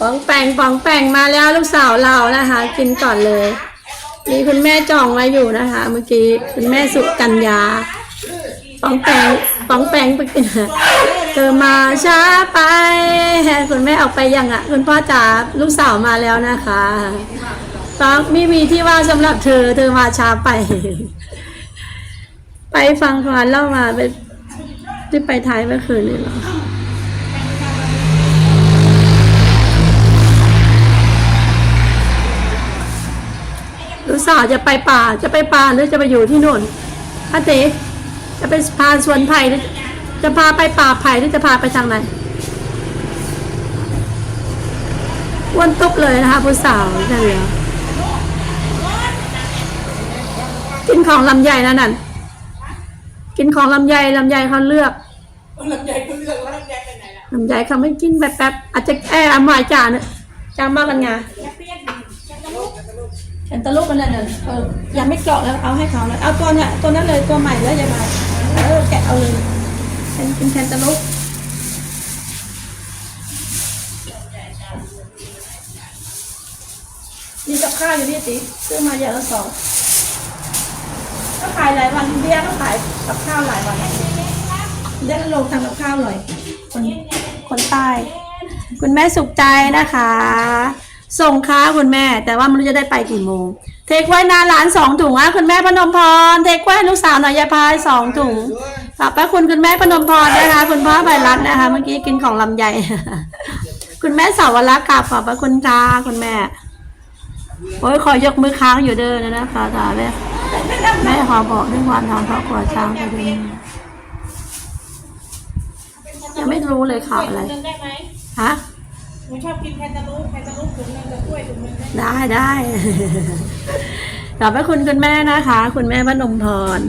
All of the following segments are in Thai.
ปองแปงปองแปงมาแล้วลูกสาวเรานะคะ กินก่อนเลย มีคุณแม่จองไว้อยู่นะคะ เมื่อกี้คุณแม่สุกัญญาปองแปงปองแปงไปกินเธอมาช้าไปคุณแม่ออกไปยังอะ คุณพ่อจ๋าลูกสาวมาแล้วนะคะปองไม่มีที่ว่าสำหรับเธอ เธอมาช้าไป ไปฟังควานเล่ามาไปที่ไปไทยเมื่อคืนนี่เหรอ สาวจะไปป่าจะไปป่าหรือจะไปอยู่ที่นู่นอาติจะไปพาสวนไผ่หรือจะพาไปป่าไผ่หรือจะพาไปทางไหนอ้วนตุ๊บเลยนะคะผู้สาวนั่นเหรอกินของลำไยนะนั่นกินของลำไยลำไยเขาเลือกลำไยก็เลือกแล้วลำไยไปไหนล่ะลำไยเขาไม่กินแบบแบบๆอาจจะแอบหมายจานเนี่ยจามากกันไง ลุกแคนตาลูปมันนั่นน่ะเออยังไม่เกาะแล้วเอาให้เขาเลยเอาตัวเนี้ยตัวนั้นเลยตัวใหม่แล้วยายบาเออแกะเอาเลยเป็นเป็นแคนตาลูปมีกับข้าวอยู่นี่ติซื้อมาอย่างละสองก็ขายหลายวันเบียร์ก็ขายกับข้าวหลายวันเดี๋ยวลงทำกับข้าวหน่อยคนคนใต้คุณแม่สุขใจนะคะ ส่งค้าคุณแม่ แต่ว่าไม่รู้จะได้ไปกี่โมง เทคไว้นาร้านสองถุงอะคุณแม่พนมพร เทคไว้ลูกสาวหน่อยยายพายสองถุงขอบพระคุณคุณแม่พนมพรนะคะ คุณพ่อใบรัตน์นะคะ เมื่อกี้กินของลำไยคุณแม่สาวรักษ์กราบขอบพระคุณค่ะคุณแม่โอ้ยขอยกมือค้างอยู่เด้อนะนะคะตาแม่แม่ขอบอกด้วยความทางครอบครัวช้างไปด้วยยังไม่รู้เลยข่าวอะไรฮะ หนูชอบกินแคนตาลูปแคนตาลูปถุงนึงกับกล้วยถุงนึงได้ได้ได้ ขอบพระคุณคุณแม่นะคะ คุณแม่พนมพร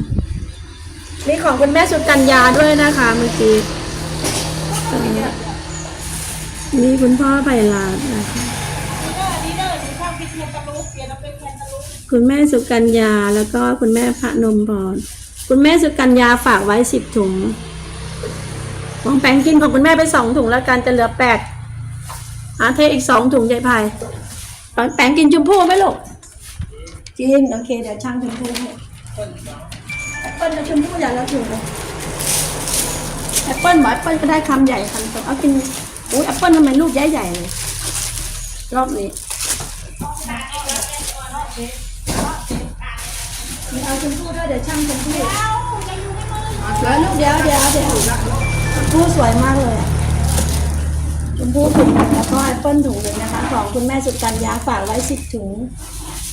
มีของคุณแม่สุกัญญาด้วยนะคะเมื่อกี้เออมีคุณพ่อไพลาดนะคะ ดีเดอร์ดีเดอร์หนูชอบกินแคนตาลูปเปลี่ยนมาเป็นแคนตาลูปคุณแม่สุกัญญาแล้วก็คุณแม่พระนมพร คุณแม่สุกัญญาฝากไว้สิบถุงของแปงกินของคุณแม่ไปสองถุงแล้วกันจะเหลือแปด อาเทอีกสองถุงยายพายแปงกินชมพู่ไหมลูกกินโอเคเดี๋ยวช่างชมพู่ให้แอปเปิ้ลกับชมพู่อย่างละถุงเลยแอปเปิ้ลบอกแอปเปิ้ลก็ได้คำใหญ่คำโตเอากินอุ้ยแอปเปิ้ลทำไมลูกใหญ่ๆเลยรอบนี้มีเอาชมพู่ด้วยเดี๋ยวช่างชมพู่เดี๋ยวลูกเดี๋ยวเดี๋ยวเดี๋ยวชมพู่สวยมากเลย ชมพู่ถุงหนึ่งแล้วก็แอปเปิ้ลถุงหนึ่งนะคะ ของคุณแม่สุดกันยาฝากไว้สิบถุง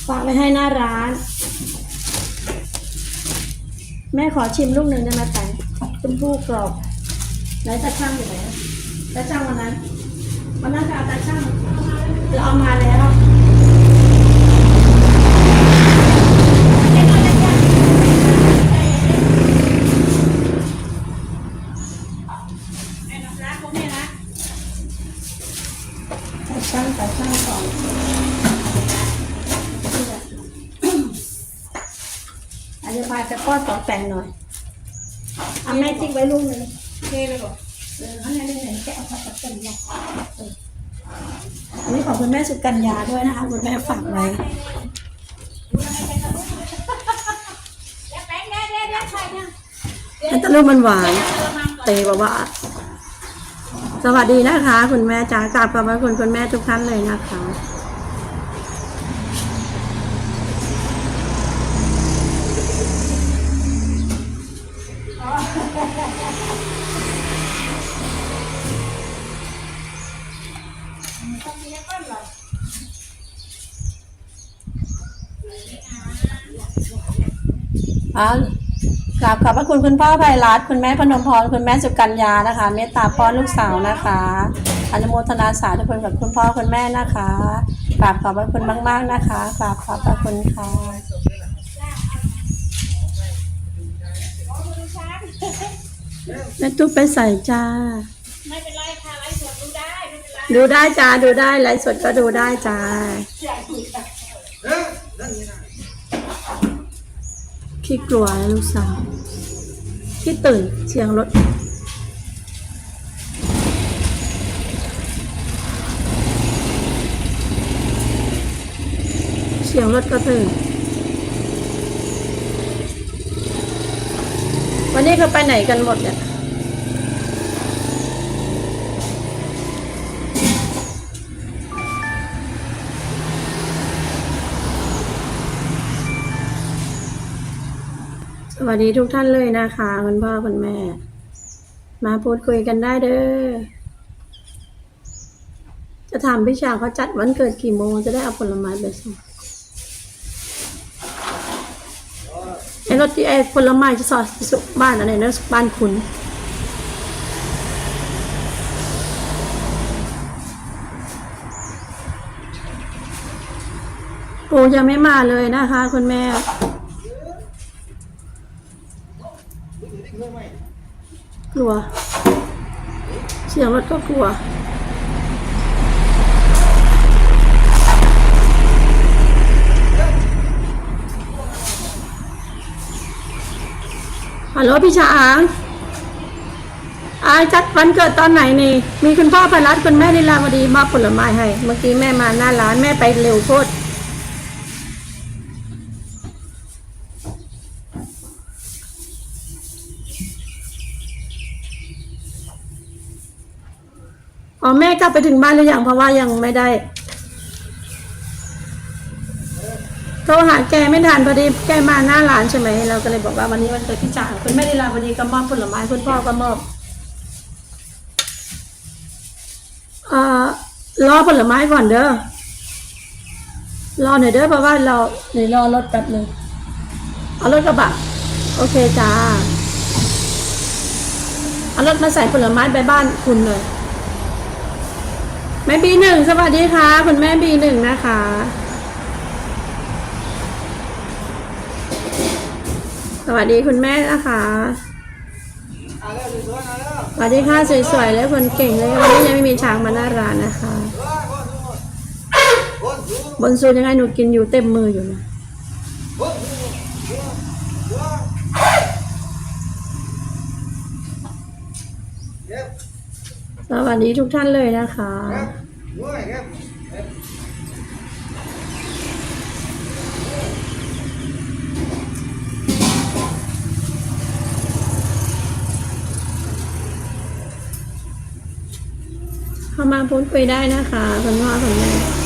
ฝากไว้ให้หน้าร้าน แม่ขอชิมลูกหนึ่งได้ไหมแตงชมพู่กรอบไหนตาช่างอยู่ไหนตาช่างวันนั้นวันนั้นจะเอาตาช่างจะเอามาแล้ว ไอ้น้ำร้านของแม่นะ ตาช่างตาช่างสองอาจจะ พาจะป้อนต่อแปงหน่อยเอาแม่ทิ้งไว้ลูกหนึ่งเทเลยบอกเออเอาแม่ได้ไหนแกะเอาผักกับกันยาเอออันนี้ของคุณแม่สุกัญญาด้วยนะคะคุณแม่ฝากไว้แล้วแป้งได้ได้ได้ใช่เนี่ยแอนตาลูกมันหวานเตบอกว่า สวัสดีนะคะ คุณแม่จ๋ากราบขอบพระคุณคุณแม่ทุกท่านเลยนะคะ อ่ากราบขอบพระคุณคุณพ่อไพรัตคุณแม่พนมพร คุณแม่สุกัญญานะคะ เมตตาป้อลูกสาวนะคะ อนุโมทนาสาธุคุณกับคุณพ่อคุณแม่นะคะกราบขอบพระคุณมาก ๆนะคะกราบขอบพระคุณค่ะ แม่ตุ๊กไปใส่จ้า ไม่เป็นไรค่ะไลฟ์สดดูได้ไม่เป็นไรดูได้จ้าดูได้ไลฟ์สดก็ดูได้จ้าขี้กลัวลูกสาวขี้ตื่นเชียงรถเชียงรถก็ตื่น วันนี้เขาไปไหนกันหมดเนี่ย สวัสดีทุกท่านเลยนะคะคุณพ่อคุณแม่ มาพูดคุยกันได้เด้อ จะถามพี่ชาเขาจัดวันเกิดกี่โมงจะได้เอาผลไม้ไปส่งไอ้ รถที่ไอ้ผลไม้จะสอดสุบ้านอะไรนะบ้านคุณปูยังไม่มาเลยนะคะ คุณแม่กลัว เสียงรถก็กลัว ฮัลโหลพี่ช้างอาจัดวันเกิดตอนไหนนี่ มีคุณพ่อพรัตคุณแม่นิลาวดีมอบผลไม้ให้ เมื่อกี้แม่มาหน้าร้านแม่ไปเร็วโคตรอ๋อแม่กลับไปถึงบ้านหรือยังเพราะว่ายังไม่ได้ โทรหาแกไม่ทันพอดีแกมาหน้าร้านใช่ไหมเราก็เลยบอกว่าวันนี้วันเกิดพี่จ๋าคุณแม่ลีลาพอดีก็มอบผลไม้คุณพ่อก็มอบเอ่อรอผลไม้ก่อนเด้อรอหน่อยเด้อเพราะว่าเราเดี๋ยวรอรถแป๊บหนึ่งเอารถกระบะโอเคจ้าเอารถมาใส่ผลไม้ไปบ้านคุณเลยแม่บีหนึ่งสวัสดีค่ะ คุณแม่บีหนึ่งนะคะ สวัสดีคุณแม่นะคะสวัสดีค่ะสวยๆและคนเก่งเลยวันนี้ยังไม่มีช้างมาหน้าร้านนะคะ บนซูยังไงหนูกินอยู่เต็มมืออยู่นะสวัสดีทุกท่านเลยนะคะ มาพูดคุยได้นะคะคุณพ่อคุณแม่